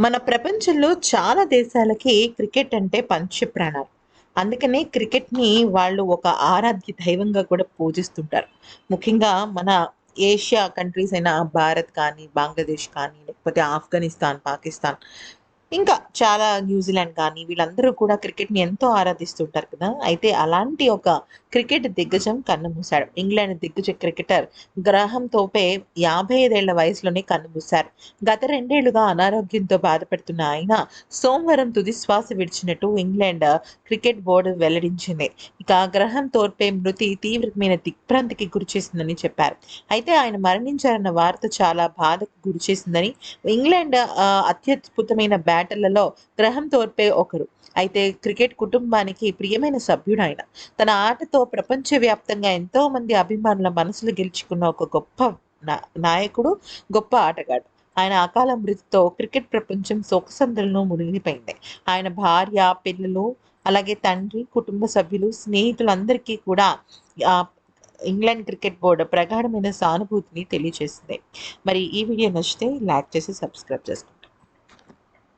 మన ప్రపంచంలో చాలా దేశాలకి క్రికెట్ అంటే పంచప్రాణాలు. అందుకనే క్రికెట్‌ని వాళ్ళు ఒక ఆరాధ్య దైవంగా కూడా పూజిస్తుంటారు. ముఖ్యంగా మన ఏషియా కంట్రీస్ అయిన భారత్ కానీ, బంగ్లాదేశ్ కానీ, లేకపోతే ఆఫ్ఘనిస్తాన్, పాకిస్తాన్ ఇంకా చాలా న్యూజిలాండ్ కానీ వీళ్ళందరూ కూడా క్రికెట్‌ని ఎంతో ఆరాధిస్తుంటారు కదా! అయితే అలాంటి ఒక క్రికెట్ దిగ్గజం కన్నుమూశాడు. ఇంగ్లాండ్ దిగ్గజ క్రికెటర్ గ్రహం తోపే 55 ఏళ్ళ వయసులోనే కన్నుమూశారు. గత రెండేళ్ళుగా అనారోగ్యంతో బాధపడుతున్న ఆయన సోమవారం తుది శ్వాస విడిచినట్టు ఇంగ్లాండ్ క్రికెట్ బోర్డు వెల్లడించింది. ఇక గ్రహం తోపే మృతి తీవ్రమైన దిగ్భ్రాంతికి గురిచేసిందని చెప్పారు. అయితే ఆయన మరణించారన్న వార్త చాలా బాధకు గురిచేసిందని ఇంగ్లాండ్ అత్యద్భుతమైన బ్యాట్ బ్యాటర్లలో గ్రహం తోర్పే ఒకరు. అయితే క్రికెట్ కుటుంబానికి ప్రియమైన సభ్యుడు ఆయన తన ఆటతో ప్రపంచవ్యాప్తంగా ఎంతో మంది అభిమానుల మనసులు గెలుచుకున్న ఒక గొప్ప నాయకుడు, గొప్ప ఆటగాడు. ఆయన అకాల మృతితో క్రికెట్ ప్రపంచం శోకసందులను మునిగిపోయింది. ఆయన భార్య, పిల్లలు, అలాగే తండ్రి, కుటుంబ సభ్యులు, స్నేహితులందరికీ కూడా ఇంగ్లాండ్ క్రికెట్ బోర్డు ప్రగాఢమైన సానుభూతిని తెలియజేసింది. మరి ఈ వీడియో నచ్చితే లైక్ చేసి సబ్స్క్రైబ్ చేసుకోండి.